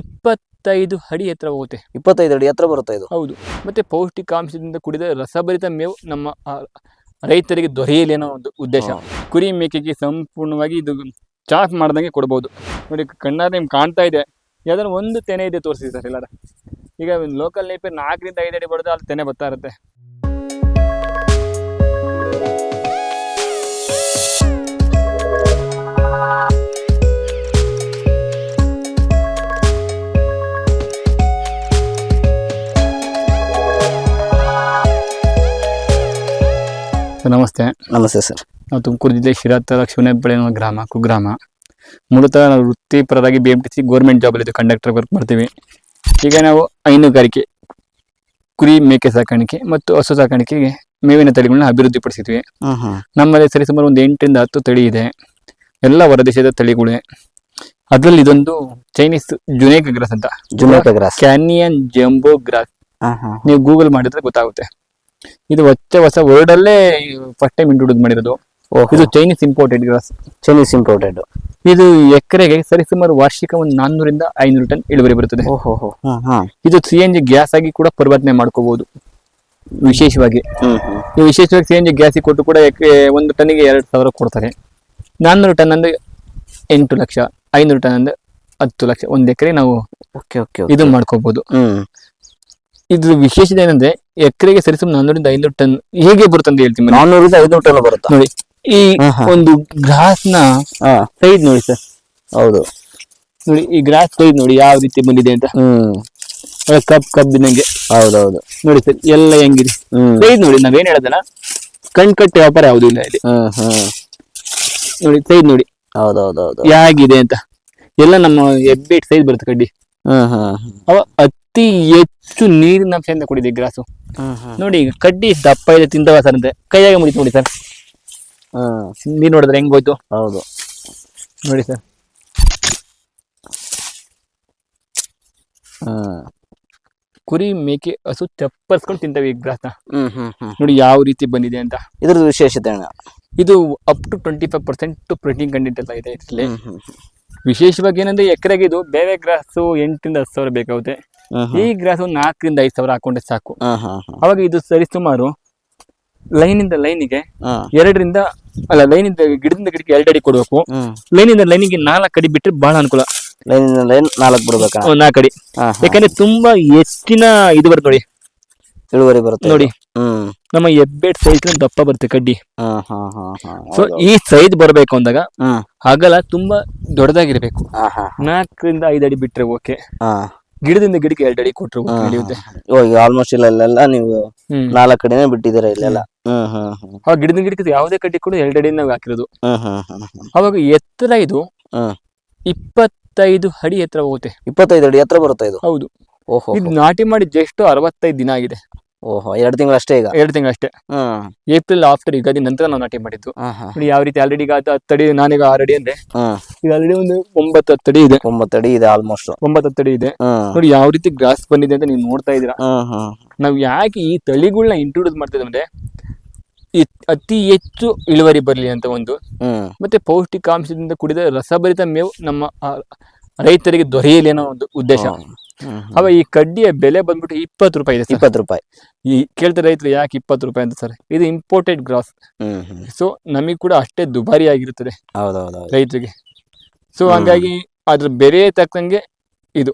ಇಪ್ಪತ್ತೈದು ಅಡಿ ಎತ್ತರ ಹೋಗುತ್ತೆ. ಇಪ್ಪತ್ತೈದು ಅಡಿ ಎತ್ತರ ಬರುತ್ತೆ ಇದು? ಹೌದು. ಮತ್ತೆ ಪೌಷ್ಟಿಕಾಂಶದಿಂದ ಕೂಡಿದ ರಸಭರಿತ ಮೇವು ನಮ್ಮ ರೈತರಿಗೆ ದೊರೆಯಲಿ ಅನ್ನೋ ಒಂದು ಉದ್ದೇಶ. ಕುರಿ ಮೇಕೆಗೆ ಸಂಪೂರ್ಣವಾಗಿ ಇದು ಚಾಫ್ ಮಾಡ್ದಂಗೆ ಕೊಡ್ಬೋದು. ನೋಡಿ ಕಣ್ಣಾರೆ ನಿಮ್ಗೆ ಕಾಣ್ತಾ ಇದೆ. ಯಾವ್ದಾದ್ರು ಒಂದು ತೆನೆ ಇದೆ ತೋರಿಸಿ ಸರ್ ಎಲ್ಲಾರ? ಈಗ ಲೋಕಲ್ ನೇಪೆ ನಾಲ್ಕರಿಂದ ಐದು ಅಡಿ ಬರೋದು ಅಲ್ಲಿ ತೆನೆ ಬರ್ತಾ ಇರುತ್ತೆ. ಸರ್ ನಮಸ್ತೆ. ನಮಸ್ತೆ ಸರ್. ನಾವು ತುಮಕೂರು ಜಿಲ್ಲೆ ಶಿರಾ ತಾಲೂಕು ಶಿವನೆಬೆಳೆ ಅನ್ನೋ ಗ್ರಾಮ ಕುಗ್ರಾಮ. ಮೂಲತಃ ನಾವು ವೃತ್ತಿಪರರಾಗಿ B M T C government ಜಾಬಲ್ಲಿ conductor work ಮಾಡ್ತೀವಿ. ಈಗ ನಾವು ಹೈನುಗಾರಿಕೆ ಕುರಿ ಮೇಕೆ ಸಾಕಾಣಿಕೆ ಮತ್ತು ಹಸು ಸಾಕಾಣಿಕೆಗೆ ಮೇವಿನ ತಳಿಗಳನ್ನ ಅಭಿವೃದ್ಧಿಪಡಿಸಿದ್ವಿ ನಮ್ಮಲ್ಲಿ ಸರಿಸುಮಾರು ಒಂದು ಎಂಟರಿಂದ ಹತ್ತು ತಳಿ ಇದೆ. ಎಲ್ಲ ಹೊರದೇಶದ ತಳಿಗಳೇ. ಅದರಲ್ಲಿ ಇದೊಂದು ಚೈನೀಸ್ ಜುನೇಕ ಗ್ರಾಸ್ ಅಂತ. Juncao grass canyon jumbo grass ನೀವು ಗೂಗಲ್ ಮಾಡಿದ್ರೆ ಗೊತ್ತಾಗುತ್ತೆ. ಇದು ಹೊಚ್ಚ ಹೊಸ ವರ್ಡ್ ಅಲ್ಲೇ ಫಸ್ಟ್ ಟೈಮ್ ಇಂಟ್ರೊಡ್ಯೂಸ್ ಮಾಡಿರೋದು. ಇದು Chinese imported grass Chinese imported ಇದು ಎಕರೆಗೆ ಸರಿಸುಮಾರು ವಾರ್ಷಿಕ ಒಂದು ನಾನ್ನೂರಿಂದ ಐನೂರು ಟನ್ ಇಳುವರಿ ಬರುತ್ತದೆ. ಇದು ಸಿ ಎನ್ ಜಿ ಗ್ಯಾಸ್ ಆಗಿ ಕೂಡ ಪರಿವರ್ತನೆ ಮಾಡ್ಕೋಬಹುದು ವಿಶೇಷವಾಗಿ. ವಿಶೇಷವಾಗಿ ಸಿ ಎನ್ ಜಿ ಗ್ಯಾಸ್ ಕೊಟ್ಟು ಕೂಡ ಎಕರೆ ಒಂದು ಟನ್ನಿಗೆ ಎರಡು ಸಾವಿರ ಕೊಡ್ತಾರೆ. ನಾನ್ನೂರು ಟನ್ ಅಂದ್ರೆ ಎಂಟು ಲಕ್ಷ ಐನೂರು ಟನ್ ಅಂದ್ರೆ ಹತ್ತು ಲಕ್ಷ ಒಂದು ಎಕರೆ ನಾವು ಓಕೆ ಓಕೆ ಇದು ಮಾಡ್ಕೋಬಹುದು ಇದ್ರ ವಿಶೇಷತೆ ಏನಂದ್ರೆ ಎಕರೆಗೆ ಸರಿಸುಮ್ ನಾನ್ನೂರಿಂದ ಐನೂರು ಟನ್ ಹೇಗೆ ಬರುತ್ತೆ ಅಂತ ಹೇಳ್ತೀನಿ ಬನ್ನಿ. ನಾನ್ನೂರಿಂದ ಐನೂರು ಟನ್ ಬರುತ್ತೆ? ನೋಡಿ ಈ. ಒಂದು ಗ್ರಾಸ್ನ ಹಾ ಸೈಜ್ ನೋಡಿ ಸರ್. ಹೌದು. ನೋಡಿ ಈ ಗ್ರಾಸ್ ಸೈಜ್ ನೋಡಿ ಯಾವ ರೀತಿ ಬಂದಿದೆ ಅಂತ. ಹ್ಮ್. ಕಬ್ ಕಬ್ಬಿನಂಗೆ. ಹೌದೌದು. ನೋಡಿ ಸರ್ ಎಲ್ಲ ಹೆಂಗಿದೆ? ಹ್ಮ್. ಸೈಜ್ ನೋಡಿ ನಾವೇನ್ ಹೇಳೋದಲ್ಲ ಕಣ್ ಕಟ್ಟಿ ವ್ಯಾಪಾರ ಯಾವ್ದು ಇಲ್ಲ ಇಲ್ಲಿ. ಹ್ಮ್ ಹ್ಮ್. ನೋಡಿ ಸೈಜ್ ನೋಡಿ. ಹೌದೌದೌದು. ಹೇಗಿದೆ ಅಂತ. ಎಲ್ಲ ನಮ್ಮ ಹೆಬ್ಬೆಟ್ ಸೈಜ್ ಬರುತ್ತೆ ಕಡ್ಡಿ. ಹ್ಮ್ ಹ್ಮ್ ಅವ ಅತಿ ಹೆಚ್ಚು ನೀರಿನ ಅಂಶದಿಂದ ಕೂಡಿದೆ ಗ್ರಾಸು. ನೋಡಿ ಈಗ ಕಡ್ಡಿ ದಪ್ಪ ಇದೆ ತಿಂದವ ಸರ್ ಅಂತ. ಕೈಯಾಗೆ ಮುಡಿತು ನೋಡಿ ಸರ್. ನೀರು ನೋಡಿದ್ರೆ ಹೆಂಗ್ ಹೋಯ್ತು? ಹೌದು. ನೋಡಿ ಸರ್. ಕುರಿ ಮೇಕೆ ಹಸು ಚಪ್ಪರ್ಸ್ಕೊಂಡು ತಿಂತವೆ ಈ ಗ್ರಾಸ್ನ ಹ್ಮ್ ಹ್ಮ್ ಹ್ಮ್. ನೋಡಿ ಯಾವ ರೀತಿ ಬಂದಿದೆ ಅಂತ. ಇದ್ರದ್ದು ವಿಶೇಷತೆ ಅಣ್ಣ. ಇದು up to twenty five percent protein content ಎಲ್ಲ ಇದೆ ಇದರಲ್ಲಿ. ವಿಶೇಷವಾಗಿ ಏನಂದ್ರೆ ಎಕರೆಗೆ ಇದು ಬೇರೆ ಗ್ರಾಸು ಎಂಟರಿಂದ ಹತ್ತು ಸಾವಿರ ಬೇಕಾಗುತ್ತೆ. ಈ ಗ್ರಾಸ್ ಒಂದು ನಾಲ್ಕರಿಂದ ಐದು ಸಾವಿರ ಹಾಕೊಂಡ್ರೆ ಸಾಕು. ಅವಾಗ ಇದು ಸರಿ ಅವಾಗ ಇದು ಇಂದ ಲೈನಿಂದ ಲೈನಿಗೆ ಎರಡರಿಂದ ಅಲ್ಲ ಲೈನಿಂದ ಗಿಡದಿಂದ ಗಿಡಕ್ಕೆ ಎರಡು ಅಡಿ ಕೊಡಬೇಕು. ಲೈನ್ ಲೈನಿಂದ ಲೈನಿಗೆ ನಾಲ್ಕು ಅಡಿ ಬಿಟ್ಟರೆ ಬಹಳ ಅನುಕೂಲ. ಲೈನ್ ಲೈನ್ ನಾಲ್ಕು ಬಿಡ್ಬೇಕು? ನಾಲ್ಕು ಅಡಿ. ಯಾಕಂದ್ರೆ ತುಂಬಾ ಹೆಚ್ಚಿನ ಇದು ಬರುತ್ತೆ ನೋಡಿ. ಇಳುವರಿ ಬರುತ್ತೆ ನೋಡಿ. ನಮ್ಮ ಎಬ್ಬೆಟ್ ಸೈಜ್ ದಪ್ಪ ಬರುತ್ತೆ ಕಡ್ಡಿ. ಸೊ ಈ ಸೈಜ್ ಬರಬೇಕು ಅಂದಾಗ ಹಗಲ ಅಗಲ ತುಂಬಾ ದೊಡ್ಡದಾಗಿರ್ಬೇಕು. ನಾಲ್ಕರಿಂದ ಐದು ಅಡಿ ಬಿಟ್ರೆ ಓಕೆ ಗಿಡದಿಂದ ಗಿಡಕ್ಕೆ ಎರಡು ಅಡಿ ಕೊಟ್ಟರು ನಡೆಯುತ್ತೆ ಇವಾಗ ಆಲ್ಮೋಸ್ಟ್ ಇಲ್ಲೆಲ್ಲ ನೀವು ಹ್ಮ್. ನಾಲ್ಕು ಕಡೆನೇ ಬಿಟ್ಟಿದ್ದೀರಾ ಇಲ್ಲೆಲ್ಲ ಹ್ಮ್. ಹ್ಮ್ ಗಿಡದಿಂದ ಗಿಡಕ್ಕೆ ಯಾವುದೇ ಕಟ್ಟಿ ಕೂಡ ಎರಡು ಅಡಿ ನಾವು ಹಾಕಿರೋದು. ಹ್ಮ್ ಹ್ಮ್ ಹ್ಮ್ ಹ್ಮ್ ಅವಾಗ ಎತ್ತರ ಇದು ಹ್ಮ್. ಇಪ್ಪತ್ತೈದು ಅಡಿ ಎತ್ತರ ಹೋಗುತ್ತೆ. ಇಪ್ಪತ್ತೈದು ಅಡಿ ಹತ್ರ ಬರುತ್ತೆ ಇದು? ಹೌದು. ಓಹೋ ಇದು ನಾಟಿ ಮಾಡಿ ಜಸ್ಟ್ ಅರವತ್ತೈದು ದಿನ ಆಗಿದೆ. ಓಹೋ ಎರಡು ತಿಂಗಳು ಅಷ್ಟೇ ಈಗ? ಎರಡು ತಿಂಗಳು ಅಷ್ಟೇ. ಏಪ್ರಿಲ್ ಆಫ್ಟರ್ ಯುಗಾದಿ ನಂತರ ನಾವು ನಾಟಿ ಮಾಡಿದ್ದು. ನೋಡಿ ಯಾವ ರೀತಿ ಆಲ್ರೆಡಿ ಈಗ ಹತ್ತಡಿ ನಾನೀಗ ಆಲ್ರೆಡಿ ಅಡಿ ಅಂದ್ರೆ ಈಗ ಆಲ್ರೆಡಿ ಒಂದು ಒಂಬತ್ತು ಹತ್ತಡಿ ಇದೆ. ಒಂಬತ್ತು ಅಡಿ ಇದೆ ಆಲ್ಮೋಸ್ಟ್ ಒಂಬತ್ತು ಅಡಿ ಇದೆ. ನೋಡಿ ಯಾವ ರೀತಿ ಗ್ರಾಸ್ ಬಂದಿದೆ ಅಂತ ನೀವು ನೋಡ್ತಾ ಇದ್ದೀರಾ. ನಾವ್ ಯಾಕೆ ಈ ತಳಿಗಳನ್ನ ಇಂಟ್ರೊಡ್ಯೂಸ್ ಮಾಡ್ತಿದ್ವಿ ಅಂದ್ರೆ ಅತಿ ಹೆಚ್ಚು ಇಳುವರಿ ಬರಲಿ ಅಂತ ಒಂದು ಮತ್ತೆ ಪೌಷ್ಟಿಕಾಂಶದಿಂದ ಕೂಡಿದ ರಸಭರಿತ ಮೇವು ನಮ್ಮ ರೈತರಿಗೆ ದೊರೆಯಲಿ ಅನ್ನೋ ಒಂದು ಉದ್ದೇಶ. ಅವ ಈ ಕಡ್ಡಿಯ ಬೆಲೆ ಬಂದ್ಬಿಟ್ಟು ಇಪ್ಪತ್ತು ರೂಪಾಯಿ ಇದೆ ಇಪ್ಪತ್ತು ರೂಪಾಯಿ. ಈ ಕೇಳ್ತಾರೆ ರೈತರು ಯಾಕೆ ಇಪ್ಪತ್ತು ರೂಪಾಯಿ ಅಂತ ಸರ್? ಇದು ಇಂಪೋರ್ಟೆಡ್ ಗ್ರಾಸ್ ಸೊ ನಮಗೆ ಕೂಡ ಅಷ್ಟೇ ದುಬಾರಿ ಆಗಿರುತ್ತದೆ ರೈತರಿಗೆ. ಸೊ. ಹಂಗಾಗಿ ಅದ್ರ ಬೆಲೆ ತಕ್ಕಂಗೆ ಇದು.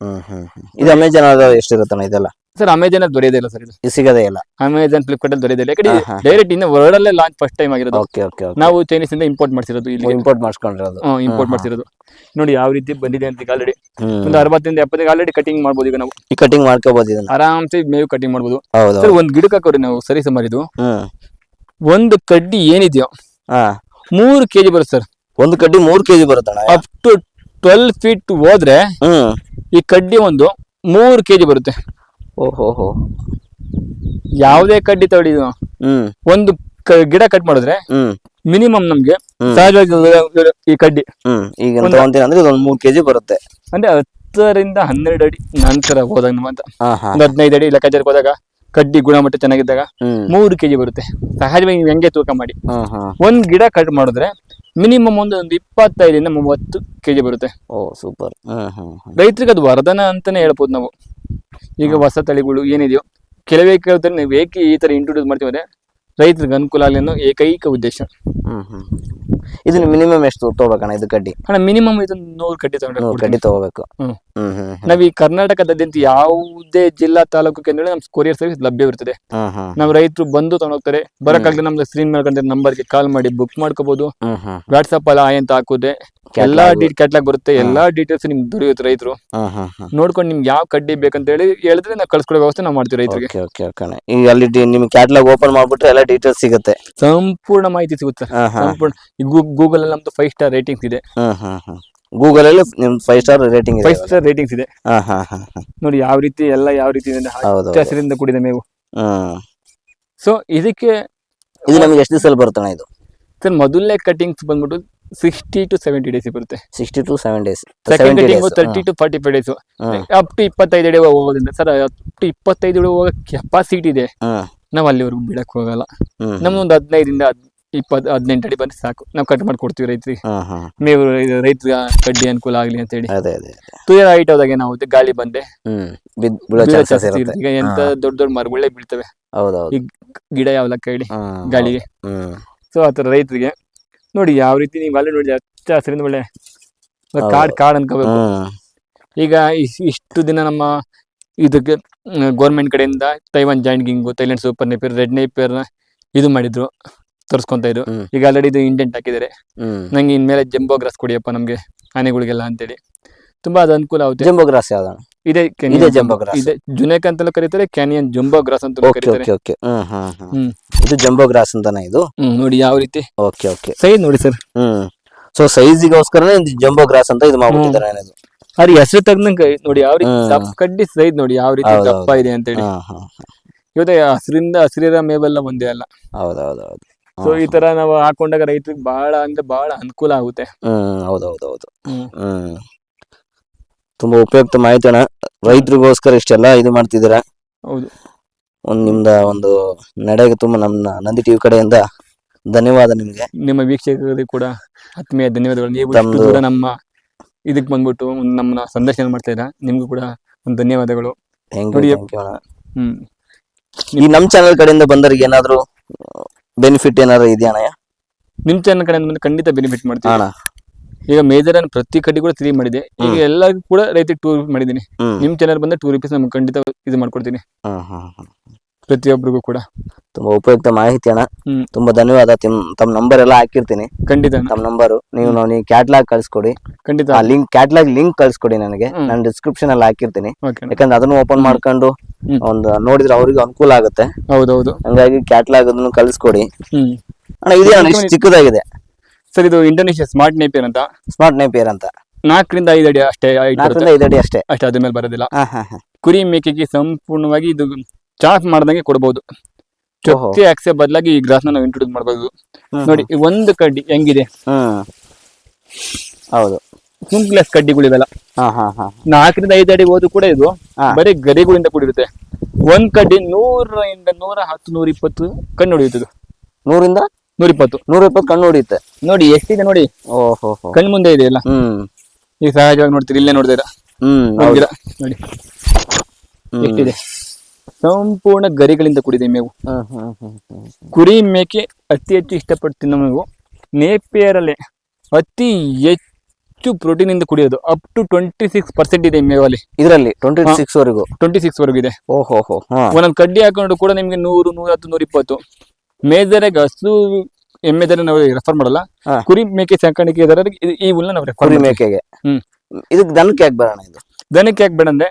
ಹ್ಮ್ ಹ್ಮ್. ಇದು ಅಮೆಜಾನ್ ಎಷ್ಟಿರುತ್ತಣ್ಣ ಇದೆಲ್ಲ? ಸರ್ ಅಮೆಜಾನ್ ಅಲ್ಲಿ ದೊರೆಯದೇ ಇಲ್ಲ ಸರ್ ಇದು. ಸಿಗದೇ ಇಲ್ಲ. ಅಮೆಜಾನ್ ಫ್ಲಿಪ್ಕಾರ್ಟ್ ಅಲ್ಲಿ ದೊರೆಯೋದಿಲ್ಲ ಯಾಕಡೆ ಹಾ, ಹಾ. ಡೈರೆಕ್ಟ್ ಇನ್ನ ವರ್ಲ್ಡ್ ಅಲ್ಲೇ ಲಾಂಚ್ ಫಸ್ಟ್ ಟೈಮ್ ಆಗಿರೋದು. ಓಕೆ ಓಕೆ ನಾವು ಚೈನೀಸ್ ಇಂದ ಇಂಪೋರ್ಟ್ ಮಾಡ್ಸಿರೋದು ಇಲ್ಲಿ ಇಂಪೋರ್ಟ್ ಮಾಡಿಸ್ಕೊಂಡಿರೋದು. ಇಂಪೋರ್ಟ್. ಮಾಡ್ಸಿರೋದು. ನೋಡಿ ಯಾವ ರೀತಿ ಬಂದಿದೆ ಅಂತ ಆಲ್ರೆಡಿ ಒಂದ್ ಅರವತ್ತರಿಂದ ಎಪ್ಪತ್ತಿಗೆ ಆಲ್ರೆಡಿ ಕಟಿಂಗ್ ಮಾಡ್ಬೋದು ಈಗ ನಾವು. ಈ ಕಟಿಂಗ್ ಮಾಡ್ಕೋಬಹುದು ಇದನ್ನ. ಆರಾಮ್ಸೆ ಮೇವು ಕಟಿಂಗ್ ಮಾಡ್ಬೋದು. ಹೌದು ಸರ್ ಒಂದ್ ಗಿಡಕ್ಕೆ ಹಾಕೋರಿ ನಾವು ಸರಿ ಸುಮಾರು ಇದು ಹ್ಮ್. ಒಂದು ಕಡ್ಡಿ ಏನಿದೆಯೋ ಹಾ. ಮೂರು ಕೆಜಿ ಬರುತ್ತೆ ಸರ್ ಒಂದು ಕಡ್ಡಿ ಮೂರ್ ಕೆಜಿ ಬರುತ್ತಣ್ಣ. ಅಪ್ ಟು ಟ್ವೆಲ್ ಫೀಟ್ ಹೋದ್ರೆ ಹ್ಮ್. ಈ ಕಡ್ಡಿ ಒಂದು ಮೂರು ಕೆಜಿ ಬರುತ್ತೆ. ಓಹೋ ಹೋ ಯಾವುದೇ ಕಡ್ಡಿ ತಗೊಳ್ಳಿ ಹ್ಮ್. ಒಂದು ಕ- ಗಿಡ ಕಟ್ ಮಾಡಿದ್ರೆ ಹ್ಮ್. ಮಿನಿಮಮ್ ನಮ್ಗೆ. ಸಹಜವಾಗಿ ಈ ಕಡ್ಡಿ. ಹ್ಮ್. ಈಗ ತಗೊಂತೀನಿ ಅಂದ್ರೆ ಇದೊಂದು ಮೂರ್ ಕೆಜಿ ಬರುತ್ತೆ. ಅಂದ್ರೆ ಹತ್ತರಿಂದ ಹನ್ನೆರಡು ಅಡಿ ನಂತರ ಹೋದಾಗ ನಮ್ಮ ಅಂತ. ಹಾ ಹಾ. ಒಂದು ಹದಿನೈದು ಅಡಿ ಲೆಕ್ಕಾಚಾರಕ್ಕೆ ಹೋದಾಗ ಕಡ್ಡಿ ಗುಣಮಟ್ಟ ಚೆನ್ನಾಗಿದ್ದಾಗ ಹ್ಮ್. ಮೂರು ಕೆಜಿ ಬರುತ್ತೆ. ಸಹಜವಾಗಿ ನೀವು ಹೆಂಗೆ ತೂಕ ಮಾಡಿ. ಒಂದ್ ಗಿಡ ಕಟ್ ಮಾಡಿದ್ರೆ ಮಿನಿಮಮ್ ಒಂದು ಒಂದು ಇಪ್ಪತ್ತೈದರಿಂದ ಮೂವತ್ತು ಕೆಜಿ ಬರುತ್ತೆ. ಓ ಸೂಪರ್. ಹ್ಮ್ ಹ್ಮ್ ಹ್ಮ್. ರೈತರಿಗೆ ಅದು ವರದಾನ ಅಂತಾನೆ ಹೇಳ್ಬೋದು ನಾವು. ಈಗ ಹೊಸ ತಳಿಗಳು ಏನಿದೆಯೋ ಕೆಲವೇ ಕೇಳ್ತಾರೆ ನೀವು ಏಕೆ ಈ ತರ ಇಂಟ್ರೊಡ್ಯೂಸ್ ಮಾಡ್ತೀವಿ ಅಂದ್ರೆ ರೈತರಿಗೆ ಅನುಕೂಲ ಆಗಲಿ ಅನ್ನೋ ಏಕೈಕ ಉದ್ದೇಶ. ಹ್ಮ್ ಹ್ಮ್. ಇದನ್ನ ಮಿನಿಮಮ್ ಎಷ್ಟು ತಗೋಬೇಕಣ್ಣ ಇದು ಕಡ್ಡಿ? ಅಣ್ಣ ಮಿನಿಮಮ್ ಇದು ನೂರು ಕಡ್ಡಿ ತಗೊಂಡ್ರೆ ನೂರು ಕಡ್ಡಿ ತಗೋಬೇಕು. ಹ್ಮ್. ಹ್ಮ್ ಹ್ಮ್ ಹ್ಮ್. ನಾವ್ ಈ ಕರ್ನಾಟಕದಾದ್ಯಂತ ಯಾವುದೇ ಜಿಲ್ಲಾ ತಾಲೂಕು ಕೇಂದ್ರ ನಮ್ ಕೊರಿಯರ್ ಸರ್ವಿಸ್ ಲಭ್ಯವಿರ್ತದೆ ಹ್ಮ್ ಹ್ಮ್ ನಾವು ರೈತರು ಬಂದು ತಗೊಂಡೋಗ್ತಾರೆ. ಬರಕಾಗ್ಲಿ ನಮ್ದು ಸ್ಕ್ರೀನ್ ಮೇಲೆ ನಂಬರ್ಗೆ ಕಾಲ್ ಮಾಡಿ ಬುಕ್ ಮಾಡ್ಕೋಬಹುದು ಹ್ಮ್ ಹ್ಮ್. ವಾಟ್ಸಪ್ ಅಲ್ಲಿ ಆಯ್ ಅಂತ ಹಾಕುದೆ. ಎಲ್ಲಾ ಡೀಟ್ ಕ್ಯಾಟ್ಲಾಗ್ ಬರುತ್ತೆ ಎಲ್ಲಾ ಡೀಟೇಲ್ಸ್ ನಿಮ್ಗೆ ದೊರೆಯುತ್ತೆ ರೈತರು. ನೋಡ್ಕೊಂಡು ನಿಮ್ಗೆ ಯಾವ ಕಡ್ಡಿ ಬೇಕಂತ ಹೇಳಿ ಹೇಳಿದ್ರೆ ನಾವು ಕಳ್ಸ್ಕೊಡೋ ವ್ಯವಸ್ಥೆ ನಾವು ಮಾಡ್ತೀವಿ ರೈತರಿಗೆ. ಈಗ ಅಲ್ಲಿ ನಿಮ್ ಕ್ಯಾಟ್ಲಾಗ್ ಓಪನ್ ಮಾಡ್ಬಿಟ್ರೆ ಎಲ್ಲ ಡೀಟೇಲ್ಸ್ ಸಿಗುತ್ತೆ. ಸಂಪೂರ್ಣ ಮಾಹಿತಿ ಸಿಗುತ್ತೆ. ಸಂಪೂರ್ಣ. ಗೂಗಲ್ ಅಲ್ಲಿ ನಮ್ದು ಫೈವ್ ಸ್ಟಾರ್ ರೇಟಿಂಗ್ಸ್ ಇದೆ. ಗೂಗಲ್ ಅಲ್ಲಿ ನಿಮ್ ಫೈವ್ ಸ್ಟಾರ್ ರೇಟಿಂಗ್ ಇದೆ. ಫೈವ್ ಸ್ಟಾರ್ ರೇಟಿಂಗ್ಸ್ ಇದೆ. ನೋಡಿ ಯಾವ ರೀತಿ ಎಲ್ಲ ಯಾವ ರೀತಿ ಹಸಿರಿಂದ ಕೂಡಿದೆ ಮೇವು. ಸೊ ಇದಕ್ಕೆ ಇದು ನಮ್ಗೆ ಎಷ್ಟು ದಿವಸ ಬರ್ತಣ್ಣ ಇದು? ಸರ್ ಮೊದಲನೇ ಕಟಿಂಗ್ಸ್ ಬಂದ್ಬಿಟ್ಟು ಸಿಕ್ಸ್ಟಿ ಟು ಸೆವೆಂಟಿ ಡೇಸ್ ಬರುತ್ತೆ. Sixty to seven days second eating thirty to forty five days up to ಇಪ್ಪತ್ತೈದು ಅಡಿ ಹೋಗೋದ್ರಿಂದ ಸರ್ ಅಪ್ ಟು ಇಪ್ಪತ್ತೈದು ಅಡಿ ಹೋಗೋ ಕೆಪಾಸಿಟಿ ಇದೆ. ನಾವು ಅಲ್ಲಿವರೆಗೂ ಬಿಡಕ್ ಹೋಗಲ್ಲ. ನಮ್ದೊಂದು ಹದಿನೈದರಿಂದ ಹದಿನೈದಿಂದ ಇಪ್ಪತ್ತು ಹದಿನೆಂಟು ಅಡಿ ಬಂದ್ರೆ ಸಾಕು. ನಾವು ಕಟ್ ಮಾಡಿ ಕೊಡ್ತೀವಿ ರೈತರಿಗೆ ಮೇವು ರೈತರ ಕಡ್ಡಿ ಅನುಕೂಲ ಆಗಲಿ ಅಂತ ಹೇಳಿ. ಅದೇ ಅದೇ ತುಯ ಹೈಟ್ ಹೋದಾಗ ನಾವು ಗಾಳಿ ಬಂದೆ. ಎಂತ ದೊಡ್ಡ ದೊಡ್ಡ ಮರಗಳೇ ಬೀಳ್ತವೆ. ಈಗ ಗಿಡ ಯಾವ ಕೈಡಿ ಗಾಳಿಗೆ. ಸೊ ಆ ಥರ ರೈತರಿಗೆ ನೋಡಿ ಯಾವ ರೀತಿ ನೀವು ಅಲ್ಲೇ ನೋಡಿ ಹಚ್ಚ ಹಸಿರಿಂದ ಒಳ್ಳೆ. ಕಾಡ್ ಕಾಡ್ ಅನ್ಕೋಬೇಕು. ಈಗ ಇಷ್ಟು ದಿನ ನಮ್ಮ ಇದಕ್ಕೆ ಗೌರ್ಮೆಂಟ್ ಕಡೆಯಿಂದ Taiwan giant king Thailand super Napier red Napier ಇದು ಮಾಡಿದ್ರು ತೋರಿಸ್ಕೊಂತ ಇದ್ರು. ಈಗ ಆಲ್ರೆಡಿ ಇದು ಇಂಡೆಂಟ್ ಹಾಕಿದ್ದಾರೆ ನಂಗೆ ಇನ್ಮೇಲೆ ಜಂಬೋ ಗ್ರಾಸ್ ಕೊಡಿಯಪ್ಪ ನಮಗೆ ಆನೆಗಳಿಗೆಲ್ಲ ಅಂತೇಳಿ. ತುಂಬಾ ಅದು ಅನುಕೂಲ ಆಗುತ್ತೆ. ಜಂಬೋ ಗ್ರಾಸ್ ಯಾವ್ದು? ಇದೆ ಇದೆ jumbo grass. ಇದೆ. ಜುನೇಕ್ ಅಂತಲೂ ಕರೀತಾರೆ ಕ್ಯಾನಿಯನ್ ಜಂಬೋ ಗ್ರಾಸ್ ಅಂತ ಓಕೆ ಕರೀತಾರೆ. Okay okay. ಹ್ಮ್ ಹ್ಮ್ ಹ್ಮ್. ಹ್ಮ್. ಇದು ಜಂಬೋ ಗ್ರಾಸ್ ಅಂತಾನೆ ಇದು? ಹ್ಮ್ ನೋಡಿ ಯಾವ ರೀತಿ. Okay okay. ಸೈಜ್ ನೋಡಿ ಸರ್. ಹ್ಮ್. ಸೊ ಸೈಜಿಗೋಸ್ಕರನೇ ಜಂಬೋ ಗ್ರಾಸ್ ಅಂತ ಇದು ಮಾಡ್ಬಿಟ್ಟಿದ್ದಾರೆ ಇದು ಅದು ಹೆಸರು ತಗ್ದಂಗ ನೋಡಿ ಯಾವ ರೀತಿ ಹ್ಮ್. ದಪ್ಪ ಕಡ್ಡಿ ಸೈಜ್ ನೋಡಿ ಯಾವ ರೀತಿ ಹೌದು, ದಪ್ಪ ಇದೆ ಅಂತ ಹೇಳಿ ಹಾ ಹಾ ಇವತ್ತು ಹಸಿರಿಂದ ಹಸಿರಿರ ಮೇವೆಲ್ಲ ಒಂದೇ ಅಲ್ಲ. ಹೌದೌದೌದು. ಸೊ ಈ ತರ ನಾವು ಹಾಕೊಂಡಾಗ ರೈತರಿಗೆ ಬಹಳ ಅಂದ್ರೆ ಬಹಳ ಅನುಕೂಲ ಆಗುತ್ತೆ. ಹ್ಮ್ ಹೌದೌದೌದು. ಹ್ಮ್. ತುಂಬಾ ಉಪಯುಕ್ತ ಮಾಹಿತಿ ಅಣ್ಣ. ರೈತರಿಗೋಸ್ಕರ ಇಷ್ಟೆಲ್ಲ ಇದು ಮಾಡ್ತಿದ್ದೀರಾ? ಹೌದು. ಒಂದು ನಿಮ್ದ ಒಂದು ನಡೆಗೆ ತುಂಬಾ ನಮ್ಮ ನಂದಿ ಟಿವಿ ಕಡೆಯಿಂದ ಧನ್ಯವಾದ ನಿಮ್ಗೆ. ನಿಮ್ಮ ವೀಕ್ಷಕರಿಗೆ ಕೂಡ ಆತ್ಮೀಯ ಧನ್ಯವಾದಗಳು. ನೀವು ಇಷ್ಟು ತಮ್ದು- ದೂರ ನಮ್ಮ ಇದಕ್ ಬಂದ್ಬಿಟ್ಟು ನಮ್ಮನ್ನ ಸಂದರ್ಶನ ಮಾಡ್ತಾ ಇದ್ದೀರಾ? ನಿಮ್ಗೂ ಕೂಡ ಒಂದು ಧನ್ಯವಾದಗಳು. ಥ್ಯಾಂಕ್ ನೋಡಿ, ಯು ಥ್ಯಾಂಕ್ ಯು ಅಣ್ಣ. ಹ್ಮ್. ಈ ನಮ್ ಚಾನಲ್ ಕಡೆಯಿಂದ ಬಂದವರಿಗೆ ಏನಾದ್ರು ಬೆನಿಫಿಟ್ ಏನಾದ್ರು ಇದೆಯಾ ಅಣ್ಣ? ನಿಮ್ ಚಾನಲ್ ಕಡೆಯಿಂದ ಬಂದು ಖಂಡಿತ ಬೆನಿಫಿಟ್ ಮಾಡ್ತೀವಿ. ಅಣ್ಣ. ಈಗ ಮೇಜರ್ ನಾನು ಪ್ರತಿ ಕಡೆ ಕೂಡ ತ್ರೀ ಮಾಡಿದೆ. ಈಗ ಎಲ್ಲರಿಗೂ ಕೂಡ ರೈತರಿಗೆ ಟೂ ರುಪೀಸ್ ಮಾಡಿದ್ದೀನಿ. ನಿಮ್ ಚಾನಲ್ ಬಂದ ಟೂ ರುಪೀಸ್ ನಮ್ಗೆ ಖಂಡಿತ ಇದು ಮಾಡ್ಕೊಡ್ತೀನಿ. ಪ್ರತಿಯೊಬ್ಬರಿಗೂ ಕೂಡ. ತುಂಬಾ ಉಪಯುಕ್ತ ಮಾಹಿತಿ ಅಣ್ಣ. ತುಂಬಾ ಧನ್ಯವಾದ. ತಿಮ್ ತಮ್ಮ ನಂಬರ್ ಎಲ್ಲ ಹಾಕಿರ್ತೀನಿ. ಖಂಡಿತ ತಮ್ಮ ನಂಬರ್ ನೀವು ನೀವು ಕ್ಯಾಟ್ಲಾಗ್ ಕಳ್ಸ್ಕೊಡಿ. ಖಂಡಿತ. ಲಿಂಕ್ ಕ್ಯಾಟ್ಲಾಗ್ ಲಿಂಕ್ ಕಳ್ಸ್ಕೊಡಿ ನನಗೆ. ನಾನು ಡಿಸ್ಕ್ರಿಪ್ಷನ್ ಅಲ್ಲಿ ಹಾಕಿರ್ತೀನಿ. ಯಾಕಂದ್ರೆ ಅದನ್ನು ಓಪನ್ ಮಾಡ್ಕೊಂಡು ಒಂದು ನೋಡಿದ್ರೆ ಅವ್ರಿಗೆ ಅನುಕೂಲ ಆಗುತ್ತೆ. ಹೌದೌದು. ಹಂಗಾಗಿ ಕ್ಯಾಟ್ಲಾಗ್ ಅದನ್ನು ಕಳ್ಸ್ಕೊಡಿ. ಅಣ್ಣ ಇದೆ ಚಿಕ್ಕದಾಗಿದೆ. ಸರ್ ಇದು ಇಂಡೋನೇಷಿಯಾ ಸ್ಮಾರ್ಟ್ ನೇಪಿಯರ್ ಅಂತ? ಸ್ಮಾರ್ಟ್ ನೇಪಿಯರ್ ಅಂತ. ನಾಲ್ಕರಿಂದ ಐದು ಅಡಿ ಅಷ್ಟೇ height ಬರುತ್ತೆ. ಐದು ಅಡಿ ಅಷ್ಟೇ. ಅಷ್ಟೇ ಅದ್ರ ಮೇಲೆ ಬರೋದಿಲ್ಲ. ಹಾ ಹಾ ಹಾ. ಕುರಿ ಮೇಕೆಗೆ ಸಂಪೂರ್ಣವಾಗಿ ಇದು ಚಾಫ್ ಮಾಡ್ದಂಗೆ ಕೊಡಬಹುದು ಓಹೋ. ಆಕ್ಸೆ ಬದಲಾಗಿ ಈ ಗ್ರಾಸ್ ನಾವು ಇಂಟ್ರೊಡ್ಯೂಸ್ ಮಾಡಬಹುದು ಹ್ಮ್. ನೋಡಿ ಈ ಒಂದು ಕಡ್ಡಿ ಹೆಂಗಿದೆ? ಹ್ಮ್. ಹೌದು. ಸಿಂಪ್ಲೆಸ್ ಕಡ್ಡಿಗಳಿವೆಲ್ಲ ಹಾ ಹಾ ಹಾ. ನಾಲ್ಕರಿಂದ ಐದು ಅಡಿ ಹೋದ್ರು ಕೂಡ ಇದು ಹಾ. ಬರೀ ಗರಿಗಳಿಂದ ಕೂಡಿರುತ್ತೆ. ಒಂದ್ ಕಡ್ಡಿ ನೂರರಿಂದ ನೂರ ಹತ್ತು ನೂರ ಇಪ್ಪತ್ತು ಕಣ್ಣು ಹೊಡೆಯುತ್ತದೆ. ನೂರಿಂದ ನೂರ ಇಪ್ಪತ್ತು ನೂರ ಇಪ್ಪತ್ತು ಕಣ್ಣು ಹೊಡಿಯುತ್ತೆ. ನೋಡಿ ಎಷ್ಟಿದೆ ನೋಡಿ. ಓಹೋ ಕಣ್ಣು ಮುಂದೆ ಇದೆ ಎಲ್ಲ. ಹ್ಮ್. ಈಗ ಸಹಜವಾಗಿ ನೋಡ್ತೀರಿ ಇಲ್ಲೇ ನೋಡ್ತೀರಾ ಹ್ಮ್ ಒಂದ್ ಹೌದು. ಗಿಡ. ನೋಡಿ. ಹ್ಮ್. ಎಷ್ಟಿದೆ? ಸಂಪೂರ್ಣ ಗರಿಗಳಿಂದ ಕೂಡಿದೆ ಮೇವು. ಹ್ಮ್ ಹ್ಮ್ ಹ್ಮ್ ಹ್ಮ್ ಕುರಿ ಮೇಕೆ ಅತಿ ಹೆಚ್ಚು ಇಷ್ಟಪಟ್ಟು ತಿನ್ನೋ ಮೇವು. ನೇಪಿಯರಲ್ಲೇ ಅತಿ ಹೆಚ್ಚು ಪ್ರೋಟೀನ್ ಇಂದ ಕುಡಿಯೋದು. Up to twenty six percent ಇದೆ ಈ ಮೇವಲ್ಲಿ. ಇದರಲ್ಲಿ ಟ್ವೆಂಟಿ. ಸಿಕ್ಸ್ ವರೆಗೂ. ಟ್ವೆಂಟಿ ಸಿಕ್ಸ್ ವರೆಗೂ ಇದೆ. ಓಹೋ ಹೋ ಹಾ. ಒಂದೊಂದು ಕಡ್ಡಿ ಹಾಕೊಂಡು ಕೂಡ ನಿಮ್ಗೆ ನೂರು ನೂರ ಹತ್ತು ನೂರ ಇಪ್ಪತ್ತು ಮೇಜರ್ ಆಗಿ ಹಸು ಎಮ್ಮೆದರೆ ನಾವು ರೆಫರ್ ಮಾಡಲ್ಲ. ಹಾ. ಕುರಿ ಮೇಕೆ ಸಾಕಾಣಿಕೆ ಈ ಹುಲ್ಲ ನಾವು ರೆಫರ್ ಕುರಿ ಮೇಕೆಗೆ. ಹ್ಮ್. ಇದಕ್ಕೆ ದನಕ್ಕೆ ಯಾಕೆ ಬೇಡ ಇದು? ದನಕ್ಕೆ ಯಾಕೆ ಬೇಡ ಅಂದ್ರೆ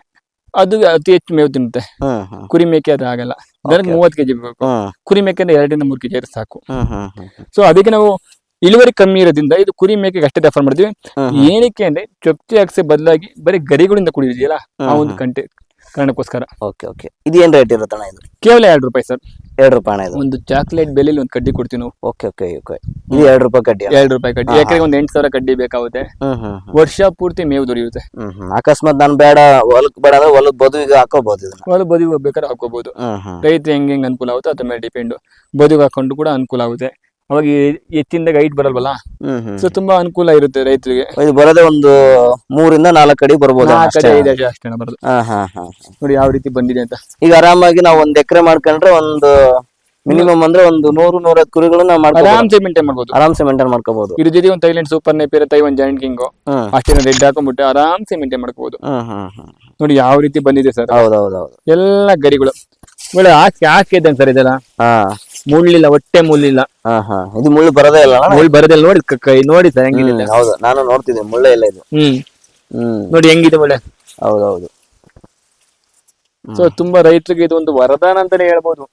ಅದು ಅತಿ ಹೆಚ್ಚು ಮೇವು ತಿನ್ನುತ್ತೆ. ಹ್ಮ್ ಹ್ಮ್. ಕುರಿ ಮೇಕೆ ಅದು ಆಗಲ್ಲ. ದನಕ್ಕೆ. ಮೂವತ್ತು ಕೆಜಿ ಬೇಕು. ಹ್ಮ್ ಕುರಿ ಮೇಕೆ ಅಂದ್ರೆ ಎರಡರಿಂದ ಮೂರು ಕೆಜಿ ಇದ್ರೆ ಸಾಕು. ಹ್ಮ್ ಹ್ಮ್ ಹ್ಮ್ ಸೊ ಅದಕ್ಕೆ ನಾವು ಇಳುವರಿ ಕಮ್ಮಿ ಇರೋದ್ರಿಂದ ಇದು ಕುರಿ ಮೇಕೆಗೆ ಅಷ್ಟೇ ರೆಫರ್ ಮಾಡ್ತೀವಿ. ಹ್ಮ್ ಏನಕ್ಕೆ ಅಂದ್ರೆ ಚೊಪ್ತಿ ಹಾಕ್ಸೆ ಬದಲಾಗಿ ಬರೀ ಗರಿಗಳಿಂದ ಕುಡಿದಿದೆಯಲ್ಲ ಆ ಒಂದು ಕಂಟೆ ಕಾರಣಕ್ಕೋಸ್ಕರ. ಓಕೆ ಓಕೆ ಇದು ಏನ್ ರೇಟ್ ಇರುತ್ತಣ್ಣ ಇದು? ಕೇವಲ ಎರಡು ರೂಪಾಯಿ ಸರ್. ಎರಡು ರೂಪಾಯಿ ಹಣ ಇದು. ಒಂದು ಚಾಕ್ಲೇಟ್ ಬೆಲೆಲಿ ಒಂದು ಕಡ್ಡಿ ಕೊಡ್ತೀವಿ ನಾವು. ಓಕೆ ಓಕೆ ಓಕೆ ಇದು ಎರಡು ರೂಪಾಯಿ ಕಡ್ಡಿ. ಎರಡು ರೂಪಾಯಿ ಕಡ್ಡಿ. ಯಾಕಂದ್ರೆ ಒಂದು ಎಂಟು ಸಾವಿರ ಕಡ್ಡಿ ಬೇಕಾಗುತ್ತೆ. ಹ್ಮ್ ಹ್ಮ್ ಹ್ಮ್. ವರ್ಷ ಪೂರ್ತಿ ಮೇವು ದೊರೆಯುತ್ತೆ. ಹ್ಮ್ ಹ್ಮ್. ಅಕಸ್ಮಾತ್ ನಾನು ಬೇಡ ಹೊಲಕ್ ಬೇಡ ಅಂದ್ರೆ ಹೊಲಕ್ ಬದುವಿಗೆ ಹಾಕೋಬಹುದು ಇದನ್ನ. ಹೊಲ ಬದುಕು ಬೇಕಾದ್ರೆ ಹಾಕೋಬಹುದು. ಹ್ಮ್ ಹ್ಮ್. ರೈತ ಹೆಂಗ್ ಹೆಂಗ್ ಅನುಕೂಲ ಆಗುತ್ತೆ ಅದ್ರ ಮೇಲೆ ಡಿಪೆಂಡ್ ಬದುಕು ಹಾಕೊಂಡು ಕೂಡ ಅನುಕೂಲ ಆಗುತ್ತೆ. ಅವಾಗ ಎತ್ತಿಂದ ಹೈಟ್ ಬರಲ್ವಲ್ಲ? ಸೊ ತುಂಬಾ ಅನುಕೂಲ ಇರುತ್ತೆ ರೈತರಿಗೆ. ಇದು ಬರೋದೇ ಒಂದು ಮೂರಿಂದ ನಾಲ್ಕು ಅಡಿ ಬರ್ಬೋದು ಅಷ್ಟೇ? ಅಷ್ಟೇ ಬರೋದು. ನೋಡಿ ಯಾವ ರೀತಿ ಬಂದಿದೆ ಅಂತ. ಈಗ ಆರಾಮಾಗಿ ನಾವು ಒಂದ್ ಎಕರೆ ಮಾಡ್ಕೊಂಡ್ರೆ ಒಂದು ಮಿನಿಮಮ್ ಅಂದ್ರೆ ಒಂದು ನೂರು ನೂರ ಕುರಿಗಳನ್ನ ಆರಾಮ್ಸೆ ಮೇಂಟೈನ್ ಮಾಡ್ಬೋದು. ಆರಾಮ್ಸೆ ಮೇಂಟೈನ್ ಮಾಡ್ಕೋಬಹುದು ಇದ್ರ ಜೊತೆ ಒಂದು Thailand super Napier Taiwan giant king ಅಷ್ಟೇನ red ಹಾಕೊಂಡ್ಬಿಟ್ಟು ಆರಾಮ್ಸೆ ಮೇಂಟೈನ್ ಮಾಡ್ಕೋಬಹುದು ನೋಡಿ ಯಾವ ರೀತಿ ಬಂದಿದೆ ಸರ್. ಹೌದೌದೌದು. ಎಲ್ಲ ಗರಿಗಳು. ಒಳ್ಳೆ ಹಾಕಿ ಹಾಕಿದ್ದೇನೆ ಸರ್ ಇದೆಲ್ಲ. ಮುಳ್ಳಿಲ್ಲ ಹೊಟ್ಟೆ ಮುಳ್ಳಿಲ್ಲ. ಹಾ ಹಾ. ಇದು ಮುಳ್ಳು ಬರದೇ ಇಲ್ಲ ಅಣ್ಣ? ಮುಳ್ಳು ಬರದೆಲ್ಲ ನೋಡಿ ಕ- ಕೈ ನೋಡಿ ಸರ್ ಹೆಂಗಿದೆ ಹ್ಮ್, ಹೌದು. ನಾನು ನೋಡ್ತಿದ್ದೆ ಮುಳ್ಳೇ ಇಲ್ಲ ಇದು. ಹ್ಮ್. ಹ್ಮ್. ನೋಡಿ ಹೆಂಗಿದೆ ಒಳ್ಳೆ ಹೌದೌದು. ಸೊ ತುಂಬಾ ರೈತರಿಗೆ ಇದು ಒಂದು ವರದಾನ ಅಂತಾನೆ ಹೇಳ್ಬೋದು.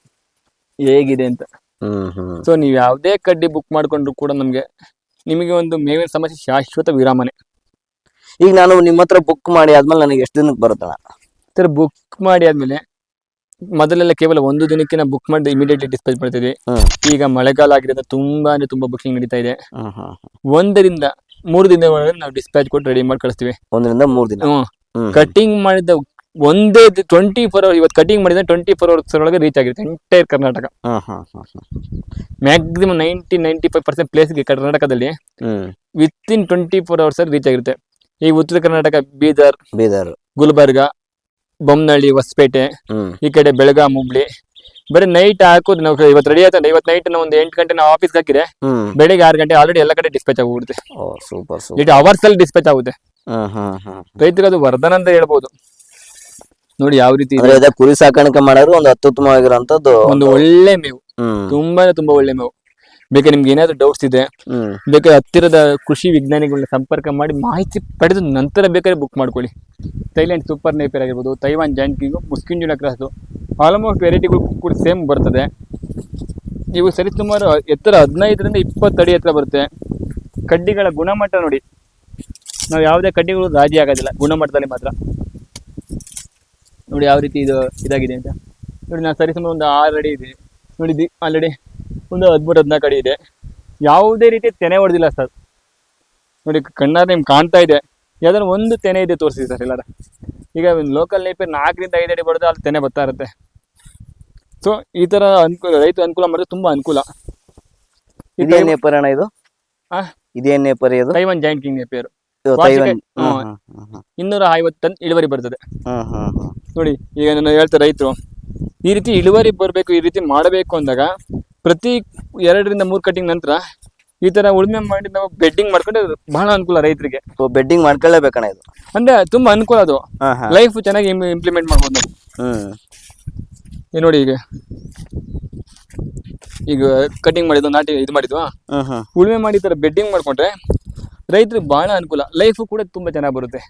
ಹೇಗಿದೆ ಅಂತ. ಹ್ಮ್ ಹ್ಮ್. ಸೊ ನೀವು ಯಾವುದೇ ಕಡ್ಡಿ ಬುಕ್ ಮಾಡ್ಕೊಂಡ್ರು ಕೂಡ ನಮ್ಗೆ ನಿಮಗೆ ಒಂದು ಮೇವಿನ ಸಮಸ್ಯೆ ಶಾಶ್ವತ ವಿರಾಮನೆ. ಈಗ ನಾನು ನಿಮ್ಮ ಹತ್ರ ಬುಕ್ ಮಾಡಿ ಆದ್ಮೇಲೆ ನನಗೆ ಎಷ್ಟು ದಿನಕ್ಕೆ ಬರುತ್ತಣ್ಣ? ಸರ್ ಬುಕ್ ಮಾಡಿ ಆದ್ಮೇಲೆ ಮೊದಲೆಲ್ಲ ಕೇವಲ ಒಂದು ದಿನಕ್ಕೆ ನಾವು ಬುಕ್ ಮಾಡಿ ಇಮಿಡಿಯೇಟ್ಲಿ ಡಿಸ್ಪ್ಯಾಚ್ ಮಾಡ್ತಿದ್ವಿ. ಈಗ ಮಳೆಗಾಲ ಆಗಿರೋದ್ರಿಂದ ತುಂಬಾ ಅಂದ್ರೆ ತುಂಬಾ ಬುಕಿಂಗ್ ನಡೀತಾ ಇದೆ. ಒಂದರಿಂದ ಮೂರು ದಿನದ ಒಳಗೆ ನಾವು ಡಿಸ್ಪ್ಯಾಚ್ ಕೊಟ್ಟು ರೆಡಿ ಮಾಡಿ ಕಳಿಸ್ತೀವಿ. ಒಂದರಿಂದ ಮೂರು ದಿನ. ಕಟಿಂಗ್ ಮಾಡಿದ ಒಂದೇ ಟ್ವೆಂಟಿ ಫೋರ್ ಅವರ್ ಇವತ್ತು ಕಟಿಂಗ್ ಮಾಡಿದ್ರೆ ಟ್ವೆಂಟಿ ಫೋರ್ ಅವರ್ಸ್ ಒಳಗೆ ರೀಚ್ ಆಗಿರುತ್ತೆ entire Karnataka. Maximum ninety ninety five percent ಪ್ಲೇಸ್ಗೆ ಕರ್ನಾಟಕದಲ್ಲಿ within twenty four hours reach ಆಗಿರುತ್ತೆ. ಈ ಉತ್ತರ ಕರ್ನಾಟಕ ಬೀದರ್ ಬೀದರ್. ಗುಲ್ಬರ್ಗ ಬೊಮ್ಮನಹಳ್ಳಿ ಹೊಸಪೇಟೆ ಹ್ಮ್. ಈ ಕಡೆ ಬೆಳಗಾಂ ಹುಬ್ಳಿ. ಬರೀ ನೈಟ್ ಹಾಕೋದು ನಾವು ಇವತ್ತು ರೆಡಿ ಆಯ್ತಂದ್ರೆ ಇವತ್ತು ನೈಟ್ ನಾವು ಒಂದು ಎಂಟು ಗಂಟೆ ನಾವು ಆಫೀಸ್ಗೆ ಹಾಕಿದ್ರೆ ಹ್ಮ್. ಬೆಳಿಗ್ಗೆ ಆರು ಗಂಟೆ ಆಲ್ರೆಡಿ ಎಲ್ಲ ಕಡೆ ಡಿಸ್ಪ್ಯಾಚ್ ಆಗ್ಬಿಡುತ್ತೆ ಓ ಸೂಪರ್ ಸೂಪರ್ ಇಟ್ ಅವರ್ಸ್ ಅಲ್ಲಿ ಡಿಸ್ಪ್ಯಾಚ್ ಆಗುತ್ತೆ. ಹ್ಮ್ ಹ್ಮ್ ಹ್ಮ್ ರೈತರಿಗೆ ಅದು ವರದಾನ ಅಂತ ಹೇಳ್ಬೋದು. ನೋಡಿ ಯಾವ ರೀತಿ ಇದೆ. ಅಂದ್ರೆ ಇದೇ ಕುರಿ ಸಾಕಾಣಿಕೆ ಮಾಡೋರು ಒಂದು ಅತ್ಯುತ್ತಮವಾಗಿರುವಂತದ್ದು ಒಂದು ಒಳ್ಳೆ ಮೇವು. ಹ್ಮ್. ತುಂಬಾನೇ ತುಂಬಾ ಒಳ್ಳೆ ಮೇವು. ಬೇಕಾದ್ರೆ ನಿಮ್ಗೆ ಏನಾದ್ರು ಡೌಟ್ಸ್ ಇದೆ ಬೇಕಾದ್ರೆ ಹತ್ತಿರದ ಕೃಷಿ ವಿಜ್ಞಾನಿಗಳನ್ನ ಸಂಪರ್ಕ ಮಾಡಿ ಮಾಹಿತಿ ಪಡೆದು ನಂತರ ಬೇಕಾದ್ರೆ ಬುಕ್ ಮಾಡ್ಕೊಳ್ಳಿ. ಥೈಲ್ಯಾಂಡ್ ಸೂಪರ್ ನೇಪರ್ ಆಗಿರ್ಬೋದು ತೈವಾನ್ ಜಾಯಿಂಟಿಂಗು ಮುಸ್ಕಿಂಜುನ ಕ್ರಾಸು ಆಲ್ಮೋಸ್ಟ್ ವೆರೈಟಿಗಳು ಕೂಡ ಸೇಮ್ ಬರ್ತದೆ. ಇವು ಸರಿಸುಮಾರು ಎತ್ತರ ಹದಿನೈದರಿಂದ ಇಪ್ಪತ್ತು ಅಡಿ ಎತ್ತರ ಬರುತ್ತೆ. ಕಡ್ಡಿಗಳ ಗುಣಮಟ್ಟ ನೋಡಿ. ನಾವು ಯಾವುದೇ ಕಡ್ಡಿಗಳು ರಾಜಿ ಆಗೋದಿಲ್ಲ ಗುಣಮಟ್ಟದಲ್ಲಿ ಮಾತ್ರ. ನೋಡಿ ಯಾವ ರೀತಿ ಇದು ಇದಾಗಿದೆ ಅಂತ. ನೋಡಿ ನಾನು ಸರಿಸುಮಾರು ಒಂದು ಆರು ಅಡಿ ಇದೆ. ನೋಡಿ ಆಲ್ರೆಡಿ ಒಂದು ಹದಿಮೂರು ಹದಿನಾಲ್ಕು ಅಡಿ ಇದೆ. ಯಾವುದೇ ರೀತಿ ತೆನೆ ಹೊಡೆದಿಲ್ಲ ಸರ್. ನೋಡಿ ಕಣ್ಣಾರೆ ನಿಮ್ಗೆ ಕಾಣ್ತಾ ಇದೆ. ಯಾವ್ದಾದ್ರು ಒಂದು ತೆನೆ ಇದೆ ತೋರಿಸಿ ಸರ್ ಎಲ್ಲಾರ? ಈಗ ಲೋಕಲ್ ನೈಪೇರ್ ನಾಲ್ಕರಿಂದ ಐದು ಅಡಿ ಬಡ್ದು ಅಲ್ಲಿ ತೆನೆ ಬರ್ತಾ ಇರುತ್ತೆ. ಸೊ ಈ ಥರ ಅನುಕೂಲ ರೈತ ಅನುಕೂಲ ಮಾಡಿದ್ರೆ ತುಂಬ ಅನುಕೂಲ. ಇದೇನು ನೇಪರ್ ಅಣ್ಣ ಇದು? ಆ? ಇದೇನ್ ನೇಪರ್ ಇದು? ತೈವನ್ ಜಾಯಿಂಟ್ ಕಿಂಗ್ ಇನ್ನೂರ ಐವತ್ತು ಟನ್ ಇಳುವರಿ ಬರ್ತದೆ. ನೋಡಿ ಈಗ ನಾನು ಹೇಳ್ತಾರೆ ರೈತರು ಈ ರೀತಿ ಇಳುವರಿ ಬರಬೇಕು ಈ ರೀತಿ ಮಾಡಬೇಕು ಅಂದಾಗ ಪ್ರತಿ ಎರಡರಿಂದ ಮೂರು ಕಟಿಂಗ್ ನಂತರ ಈ ತರ ಉಳುಮೆ ಮಾಡಿ ನಾವು ಬೆಡ್ಡಿಂಗ್ ಮಾಡ್ಕೊಂಡ್ರೆ ಬಹಳ ಅನುಕೂಲ ರೈತರಿಗೆ. ಬೆಡ್ಡಿಂಗ್ ಮಾಡ್ಕೊಳ್ಳೇಬೇಕಣ್ಣ ಇದು? ಅಂದ್ರೆ ತುಂಬಾ ಅನುಕೂಲ ಅದು. ಲೈಫ್ ಚೆನ್ನಾಗಿ ಇಂಪ್ಲಿಮೆಂಟ್ ಮಾಡ್ಬೋದು ನಾವು. ಈಗ ನೋಡಿ ಈಗ. ಈಗ ಕಟಿಂಗ್ ಮಾಡಿದ್ವು ನಾಟಿ ಇದು ಮಾಡಿದ್ವಾ ಉಳುಮೆ ಮಾಡಿ ಈ ತರ ಬೆಡ್ಡಿಂಗ್ ಮಾಡ್ಕೊಂಡ್ರೆ ರೈತರಿಗೆ ಬಹಳ ಅನುಕೂಲ. ಲೈಫ್ ಕೂಡ ತುಂಬಾ ಚೆನ್ನಾಗಿ ಬರುತ್ತೆ.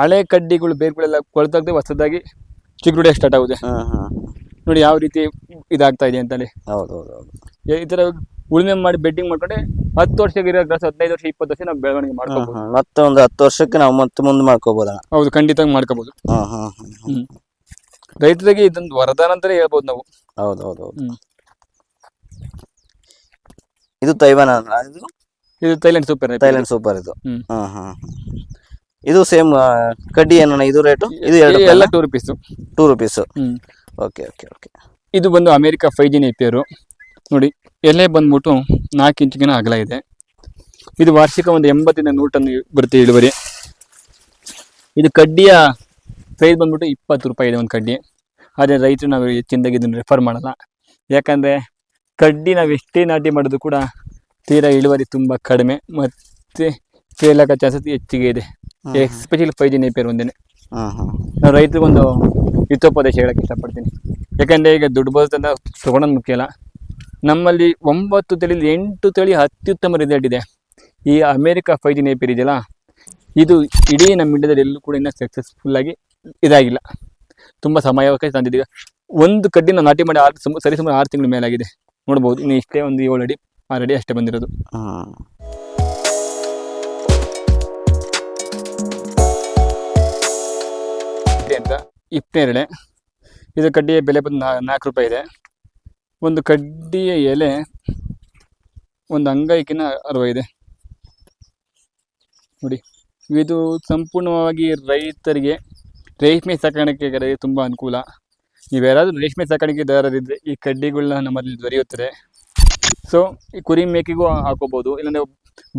ಹಳೆ ಕಡ್ಡಿಗಳು ಬೇರ್ಗಳೆಲ್ಲ ಕೊಳ್ತಾಗದೆ ಹೊಸದಾಗಿ ಚಿಗುರುಡೆ ಸ್ಟಾರ್ಟ್ ಆಗುತ್ತೆ. ನೋಡಿ ಯಾವ ರೀತಿ ಇದಾಗ್ತಾ ಇದೆ ಅಂತಲ್ಲಿ ಹೌದು ಹೌದು ಹೌದು ಈ- ತರ ಉಳುಮೆ ಮಾಡಿ ಬೆಡ್ಡಿಂಗ್ ಮಾಡ್ಕೊಂಡೆ ಹತ್ತು ವರ್ಷಕ್ಕೆ ಇರೋ ಗ್ರಾಸ್ ಹದಿನೈದು ವರ್ಷ ಇಪ್ಪತ್ತು ವರ್ಷ ನಾವು ಬೆಳವಣಿಗೆ ಮಾಡ್ಕೋಬಹುದು ಮತ್ತೆ ಒಂದು ಹತ್ತು ವರ್ಷಕ್ಕೆ ನಾವು ಮತ್ತೆ ಮುಂದೆ ಮಾಡ್ಕೋಬಹುದು ಹೌದು ಖಂಡಿತ ಮಾಡ್ಕೋಬಹುದು ರೈತರಿಗೆ ಇದೊಂದು ವರದಾನ ಅಂತಾನೆ ಹೇಳ್ಬೋದು ನಾವು. ಹೌದು ಹೌದು ಹೌದು ಇದು ತೈವಾನ ಇದು? ಇದು ಥೈಲ್ಯಾಂಡ್ ಸೂಪರ್ ಥೈಲ್ಯಾಂಡ್ ಸೂಪರ್ ಇದು. ಹಾ ಹ್ಮ್ ಇದು ಸೇಮ್ ಕಡ್ಡಿ ಏನಣ್ಣ ಇದು ರೇಟು ಇದು ಎಲ್ಲ two rupees two rupees okay okay okay ಇದು ಬಂದು ಅಮೆರಿಕ ಫೈ ಜಿ ನೇಪಿಯರು. ನೋಡಿ ಎಲೆ ಬಂದ್ಬಿಟ್ಟು ನಾಲ್ಕು ಇಂಚಿಗಿನ ಅಗಲ ಇದೆ. ಇದು ವಾರ್ಷಿಕ ಒಂದು ಎಂಬತ್ತರಿಂದ ನೂರು ಟನ್ ಬರುತ್ತೆ ಇಳುವರಿ. ಇದು ಕಡ್ಡಿಯ ಪ್ರೈಸ್ ಬಂದ್ಬಿಟ್ಟು ಇಪ್ಪತ್ತು ರೂಪಾಯಿ ಇದೆ ಒಂದು ಕಡ್ಡಿ. ಆದರೆ ರೈತರು ನಾವು ಹೆಚ್ಚಿನದಾಗಿ ಇದನ್ನು ರೆಫರ್ ಮಾಡಲ್ಲ. ಯಾಕಂದರೆ ಕಡ್ಡಿ ನಾವು ಎಷ್ಟೇ ನಾಟಿ ಮಾಡೋದು ಕೂಡ ತೀರಾ ಇಳುವರಿ ತುಂಬ ಕಡಿಮೆ ಮತ್ತು ಫೇಲ್ ಆಗೋ ಚಾನ್ಸಸ್ ಹೆಚ್ಚಿಗೆ ಇದೆ. ಎಸ್ಪೆಷಲಿ ಫೈ ಜಿ ನೇಪಿಯರ್ ಒಂದೇ ನಾವು ರೈತರಿಗೊಂದು ಹಿತೋಪದೇಶ ಹೇಳಕ್ಕೆ ಇಷ್ಟಪಡ್ತೀನಿ. ಯಾಕಂದರೆ ಈಗ ದುಡ್ಡು ಬರ್ತಂತ ತೊಗೊಳೋದು ಮುಖ್ಯ ಅಲ್ಲ. ನಮ್ಮಲ್ಲಿ ಒಂಬತ್ತು ತಳಿಲಿ ಎಂಟು ತಳಿ ಅತ್ಯುತ್ತಮ ರಿಸಲ್ಟ್ ಇದೆ. ಈ ಅಮೇರಿಕ ಫೈವ್ ಜಿ ನೇಪಿರ್ ಇದೆಯಲ್ಲ? ಇದು ಇಡೀ ನಮ್ಮ ಇಂಡಿಯಾದಲ್ಲಿ ಎಲ್ಲೂ ಕೂಡ ಇನ್ನೂ ಸಕ್ಸಸ್ಫುಲ್ಲಾಗಿ ಇದಾಗಿಲ್ಲ. ತುಂಬ ಸಮಯವಕ್ಕೆ ತಂದಿದ್ದೀವಿ. ಒಂದು ಕಡ್ಡಿನ ನಾಟಿ ಮಾಡಿ ಆರು ಸುಮ ಸರಿಸುಮಾರು ಆರು ತಿಂಗಳ ಮೇಲಾಗಿದೆ. ನೋಡ್ಬೋದು ಇನ್ನು ಇಷ್ಟೇ ಒಂದು ಏಳು ಅಡಿ ಆರು ಅಡಿ ಅಷ್ಟೇ ಬಂದಿರೋದು. ಕಡ್ಡಿ ಅಂತ. ಇಪ್ಪನೇರಳೆ ಇದು ಕಡ್ಡಿಯ ಬೆಲೆ ಬಂದು ನಾ ನಾಲ್ಕು ರೂಪಾಯಿ ಇದೆ. ಒಂದು ಕಡ್ಡಿಯ ಎಲೆ ಒಂದು ಅಂಗೈಕಿನ ಅರವೈ ಇದೆ. ನೋಡಿ, ಇದು ಸಂಪೂರ್ಣವಾಗಿ ರೈತರಿಗೆ, ರೇಷ್ಮೆ ಸಾಕಾಣಿಕೆಗಾರರಿಗೆ ತುಂಬ ಅನುಕೂಲ. ನೀವ್ಯಾರಾದ್ರೂ ರೇಷ್ಮೆ ಸಾಕಾಣಿಕೆದಾರರಿದ್ದರೆ ಈ ಕಡ್ಡಿಗಳನ್ನ ನಮ್ಮಲ್ಲಿ ದೊರೆಯುತ್ತದೆ. ಸೊ ಈ ಕುರಿ ಮೇಕೆಗೂ ಹಾಕೋಬೋದು, ಇಲ್ಲಾಂದರೆ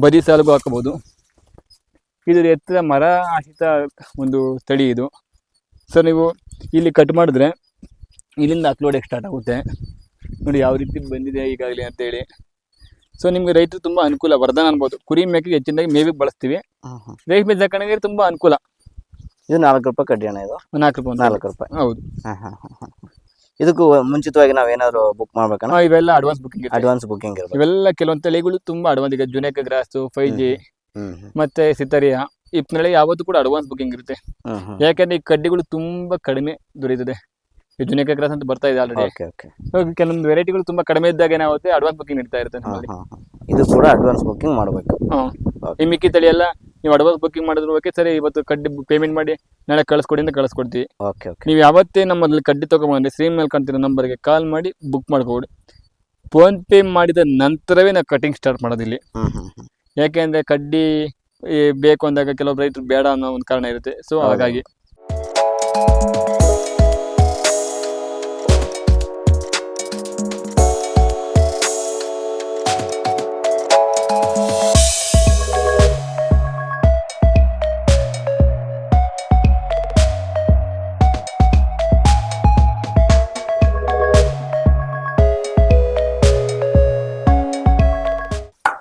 ಬದಿ ಸಾಲಿಗೂ ಹಾಕೋಬೋದು. ಇದು ಎತ್ತರ ಮರ ಆಶ್ರಿತ ಒಂದು ತಳಿ ಇದು. ಸೊ ನೀವು ಇಲ್ಲಿ ಕಟ್ ಮಾಡಿದ್ರೆ ಇಲ್ಲಿಂದ ಅಪ್ಲೋಡಿಗೆ ಸ್ಟಾರ್ಟ್ ಆಗುತ್ತೆ. ನೋಡಿ ಯಾವ ರೀತಿ ಬಂದಿದೆ ಈಗಾಗಲೇ ಅಂತೇಳಿ. ಸೊ ನಿಮ್ಗೆ ರೈತರು ತುಂಬಾ ಅನುಕೂಲ ವರದಾನ ಅನ್ಬೋದು. ಕುರಿ ಮೇಕೆಗೆ ಹೆಚ್ಚಿನದಾಗಿ ಮೇವಿಗೆ ಬಳಸ್ತೀವಿ. ರೇಷ್ಮೆ ಸಾಕಾಣಿಕೆ ತುಂಬಾ ಅನುಕೂಲ. ಇದು ನಾಲ್ಕು ರೂಪಾಯಿ ಕಡ್ಡಿ ಅಣ್ಣ ಇದು. ನಾಲ್ಕು ರೂಪಾಯಿ. ನಾಲ್ಕು ರೂಪಾಯಿ. ಹೌದು. ಇದಕ್ಕೂ ಮುಂಚಿತವಾಗಿ ನಾವು ಏನಾದ್ರು ಬುಕ್ ಮಾಡ್ಬೇಕಣ್ಣ? ಹಾ, ಇವೆಲ್ಲ ಅಡ್ವಾನ್ಸ್ ಬುಕ್ಕಿಂಗ್ ಅಡ್ವಾನ್ಸ್ ಬುಕಿಂಗ್ ಇರ್ಬೇಕು. ಇವೆಲ್ಲ ಕೆಲವೊಂದು ತಳಿಗಳು ತುಂಬಾ ಅಡ್ವಾನ್ಸ್ ಈಗ ಜುನೇಕ ಗ್ರಾಸು ಫೈವ್ ಜಿ ಮತ್ತೆ ಸಿತರಿಯಾ ಇಪ್ನಲ್ಲಿ ಯಾವತ್ತೂ ಕೂಡ ಅಡ್ವಾನ್ಸ್ ಬುಕಿಂಗ್ ಇರುತ್ತೆ. ಯಾಕಂದ್ರೆ ಈ ಕಡ್ಡಿಗಳು ತುಂಬಾ ಕಡಿಮೆ ದೊರೆಯುತ್ತದೆ. ಜುನೇಕ ಕ್ರಾಸ್ ಅಂತ ಬರ್ತಾ ಇದೆ ಆಲ್ರೆಡಿ ಓಕೆ ಓಕೆ ಕೆಲವೊಂದು ವೆರೈಟಿಗಳು ತುಂಬಾ ಕಡಿಮೆ ಇದ್ದಾಗ ಏನಾಗುತ್ತೆ ಅಡ್ವಾನ್ಸ್ ಬುಕ್ಕಿಂಗ್ ಇರ್ತಾ ಇರುತ್ತೆ ನಮ್ಮಲ್ಲಿ. ಇದು ಕೂಡ ಅಡ್ವಾನ್ಸ್ ಬುಕ್ಕಿಂಗ್ ಮಾಡಬೇಕು. ಈ ಮಿಕ್ಕಿ ತಳಿ ಎಲ್ಲ ನೀವು ಅಡ್ವಾನ್ಸ್ ಬುಕಿಂಗ್ ಮಾಡಿದ್ರು ಓಕೆ ಸರಿ ಇವತ್ತು ಕಡ್ಡಿ ಪೇಮೆಂಟ್ ಮಾಡಿ ನಾಳೆ ಕಳಿಸ್ಕೊಡಿ ಅಂತ ಕಳಿಸ್ಕೊಡ್ತೀವಿ. ಓಕೆ ಓಕೆ ನೀವು ಯಾವತ್ತೇ ನಮ್ಮಲ್ಲಿ ಕಡ್ಡಿ ತಗೊಂಡ್ಬಂದ್ರೆ ಸ್ಕ್ರೀನ್ ಮೇಲೆ ಕಾಣ್ತಿರೋ ನಂಬರ್ಗೆ ಕಾಲ್ ಮಾಡಿ ಬುಕ್ ಮಾಡ್ಕೊಡಿ ಫೋನ್ ಪೇ ಮಾಡಿದ ನಂತರವೇ ನಾವು ಕಟಿಂಗ್ ಸ್ಟಾರ್ಟ್ ಮಾಡೋದಿಲ್ಲಿ. ಯಾಕೆಂದ್ರೆ ಕಡ್ಡಿ ಬೇಕು ಅಂದಾಗ ಕೆಲವೊಬ್ಬರು ರೈತರು ಬೇಡ ಅನ್ನೋ ಒಂದು ಕಾರಣ ಇರುತ್ತೆ. ಸೊ. ಹಾಗಾಗಿ.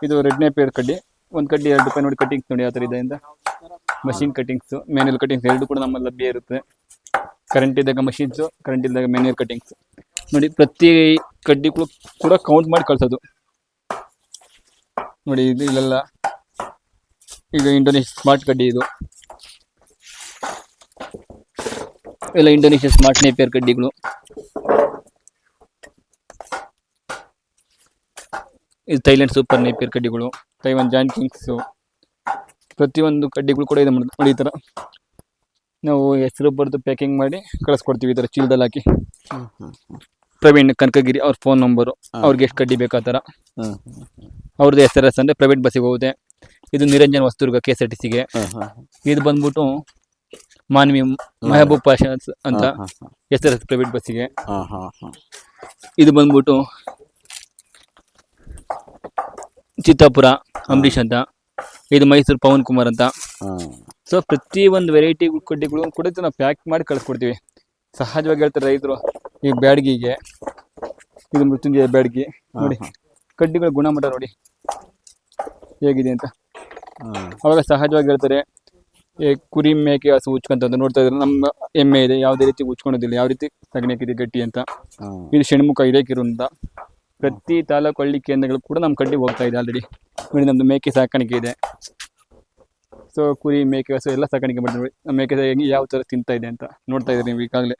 ಇದು ರೆಡ್ನೇ ಪೇರ್ ಕಡ್ಡಿ. ಒಂದು ಕಡ್ಡಿ ಎರಡು ರೂಪಾಯಿ ನೋಡಿ ಕಟಿಂಗ್ಸ್ ನೋಡಿ ಆತರ ಥರ ಇದೆ. ಅಂತ ಮಷಿನ್ ಕಟಿಂಗ್ಸ್ ಮ್ಯಾನ್ಯಲ್ ಕಟಿಂಗ್ಸ್ ಎರಡು ಕೂಡ ನಮ್ಮಲ್ಲಿ ಲಭ್ಯ ಇರುತ್ತೆ. ಕರೆಂಟ್ ಇದ್ದಾಗ ಮಷಿನ್ಸು ಕರೆಂಟ್ ಇದ್ದಾಗ ಮ್ಯಾನ್ಯಲ್ ಕಟಿಂಗ್ಸ್ ನೋಡಿ ಪ್ರತಿ ಕಡ್ಡಿ ಕೂಡ ಕೌಂಟ್ ಮಾಡಿ ಕಳ್ಸೋದು. ನೋಡಿ ಇದು ಇಲ್ಲೆಲ್ಲ. ಈಗ ಇಂಡೋನೇಷ್ಯಾ ಸ್ಮಾರ್ಟ್ ಕಡ್ಡಿ ಇದು. ಎಲ್ಲ ಇಂಡೋನೇಷ್ಯಾ ಸ್ಮಾರ್ಟ್ ನೇಪಿಯರ್ ಕಡ್ಡಿಗಳು. ಇದು ಥೈಲ್ಯಾಂಡ್ ಸೂಪರ್ ನೇಪಿಯರ್ ಕಡ್ಡಿಗಳು ತೈವಾನ್ ಜಾಯಿಂಟ್ ಕಿಂಗ್ಸು. ಪ್ರತಿಯೊಂದು ಕಡ್ಡಿಗಳು ಕೂಡ ಇದೆ ನೋಡಿ ಈ ಥರ ನಾವು ಹೆಸರು ಬರೆದು ಪ್ಯಾಕಿಂಗ್ ಮಾಡಿ ಕಳಿಸ್ಕೊಡ್ತೀವಿ ಈ ಥರ ಚೀಲದಲ್ಲಿ ಹಾಕಿ. ಪ್ರವೀಣ್ ಕನಕಗಿರಿ ಅವ್ರ ಫೋನ್ ನಂಬರು ಅವ್ರಿಗೆ ಎಷ್ಟು ಕಡ್ಡಿ ಬೇಕು ಆ ಥರ ಅವ್ರದ್ದು ಎಸ್ ಆರ್ ಎಸ್ ಅಂದರೆ ಪ್ರೈವೇಟ್ ಬಸ್ಸಿಗೆ ಹೋಗುತ್ತೆ. ಇದು ನಿರಂಜನ್ ವಸ್ತುರ್ಗ ಕೆ ಎಸ್ ಆರ್ ಟಿ ಸಿಗೆ ಇದು ಬಂದ್ಬಿಟ್ಟು ಮಾನ್ವಿ ಮೆಹಬೂಬ್ ಪಾಷಾ ಅಂತ ಎಸ್ ಆರ್ ಎಸ್ ಪ್ರೈವೇಟ್ ಬಸ್ಸಿಗೆ. ಇದು ಬಂದ್ಬಿಟ್ಟು ಚಿತ್ತಾಪುರ ಅಂಬರೀಷ್ ಅಂತ ಇದು ಮೈಸೂರು ಪವನ್ ಕುಮಾರ್ ಅಂತ. ಸೊ ಪ್ರತಿ ಒಂದು ವೆರೈಟಿ ಕಡ್ಡಿಗಳು ಕೂಡ ನಾವು ಪ್ಯಾಕ್ ಮಾಡಿ ಕಳಿಸ್ಕೊಡ್ತೀವಿ. ಸಹಜವಾಗಿ ಹೇಳ್ತಾರೆ ರೈತರು ಈ ಬ್ಯಾಡ್ಗಿಗೆ ಇದು ಮೃತ್ಯುಂಜಯ ಬ್ಯಾಡ್ಗಿ ನೋಡಿ ಕಡ್ಡಿಗಳ ಗುಣಮಟ್ಟ ನೋಡಿ ಹೇಗಿದೆ ಅಂತ. ಅವಾಗ ಸಹಜವಾಗಿ ಹೇಳ್ತಾರೆ ಈ ಕುರಿ ಮೇಕೆ ಹಸು ಉಚ್ಕೊಂತ ನೋಡ್ತಾ ಇದ್ರೆ ನಮ್ಮ ಎಮ್ಮೆ ಇದೆ ಯಾವುದೇ ರೀತಿ ಉಚ್ಕೊಳೋದಿಲ್ಲ ಯಾವ ರೀತಿ ಸಗಣಿ ಹಾಕಿದೆ ಗಟ್ಟಿ ಅಂತ. ಇದು ಇದು ಷಣ್ಮುಖ ಕಿರು ಅಂತ. ಪ್ರತಿ ತಾಲೂಕು ಹಳ್ಳಿ ಕೇಂದ್ರಗಳು ಕೂಡ ನಮ್ಮ ಕಡ್ಡಿ ಹೋಗ್ತಾ ಇದೆ ಆಲ್ರೆಡಿ ನೋಡಿ ನಮ್ಮದು ಮೇಕೆ ಸಾಕಾಣಿಕೆ ಇದೆ. ಸೊ ಕುರಿ, ಮೇಕೆ, ಹಸು ಎಲ್ಲ ಸಾಕಾಣಿಕೆ ನಮ್ಮ ಮೇಕೆ ಯಾವ ಥರ ತಿಂತಾ ಇದೆ ಅಂತ ನೋಡ್ತಾ ಇದ್ದೀರಿ ನೀವು ಈಗಾಗಲೇ.